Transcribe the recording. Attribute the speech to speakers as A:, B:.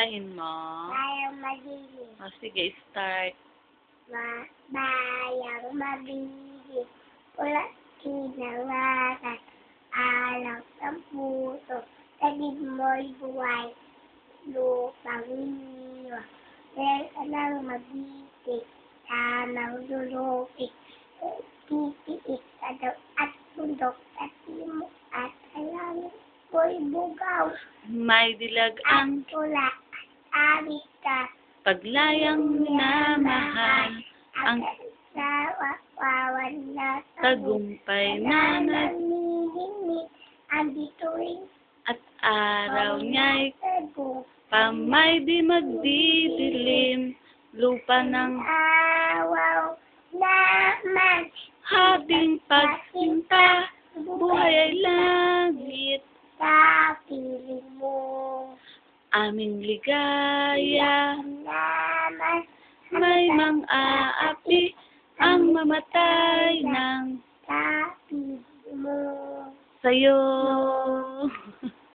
A: Kantahin mo.
B: Bayang madilim.
A: O, sige, start.
B: Ma bayang mabilis. Pula kinangaran. Alang sa puso. Tagid mo'y buhay. Lupang iniwa. Dahil anang mabitik. Tanang dulupik. Titiis sa daw at bundok at timo at alam ko'y bugaw.
A: May dilag ang
B: pula ka.
A: paglayang minamahal. Ang
B: sa wawan na
A: tagumpay na nag
B: nagniningit ang bituin
A: at araw niya'y pamay di magdidilim. Lupa ng
B: awaw naman
A: habing pagsinta. Aming ligaya. May mang aapi ang mamatay ng sayo.